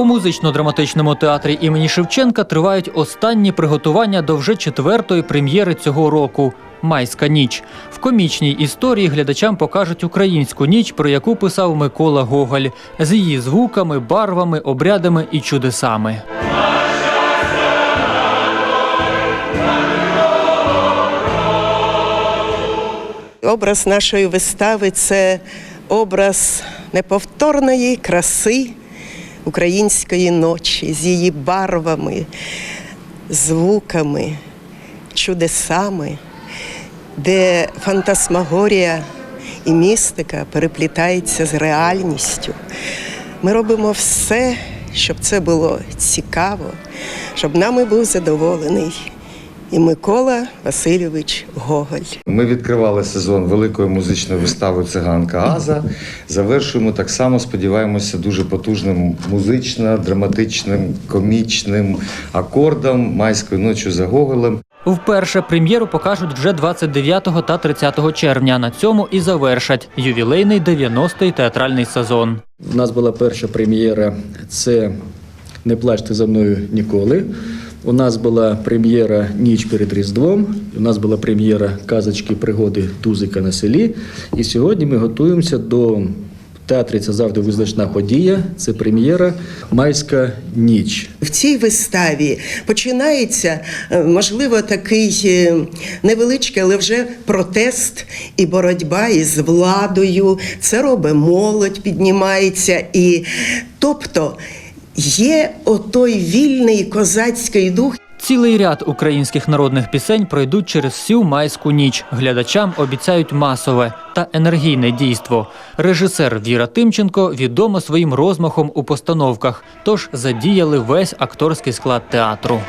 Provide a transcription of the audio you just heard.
У музично-драматичному театрі імені Шевченка тривають останні приготування до вже четвертої прем'єри цього року. Майська ніч в комічній історії глядачам покажуть українську ніч, про яку писав Микола Гоголь, з її звуками, барвами, обрядами і чудесами. Образ нашої вистави це образ неповторної краси української ночі з її барвами, звуками, чудесами, де фантасмагорія і містика переплітається з реальністю. Ми робимо все, щоб це було цікаво, щоб нами був задоволений і Микола Васильович Гоголь. Ми відкривали сезон великої музичної вистави Циганка Аза. Завершуємо так само, сподіваємося, дуже потужним музично, драматичним, комічним акордом майською ночі за Гоголем. Вперше прем'єру покажуть вже 29 та 30 червня. На цьому і завершать ювілейний 90-й театральний сезон. У нас була перша прем'єра. Це Не плачте за мною ніколи. У нас була прем'єра Ніч перед Різдвом. У нас була прем'єра Казочки пригоди Тузика на селі. І сьогодні ми готуємося до театрі. Це завжди визначна подія. Це прем'єра Майська ніч. В цій виставі починається, е, можливо, такий е, невеличкий, але вже протест і боротьба із владою. Це робить молодь, піднімається. І тобто є отой вільний козацький дух. Цілий ряд українських народних пісень пройдуть через всю майську ніч. Глядачам обіцяють масове та енергійне дійство. Режисер Віра Тимченко відома своїм розмахом у постановках, тож задіяли весь акторський склад театру.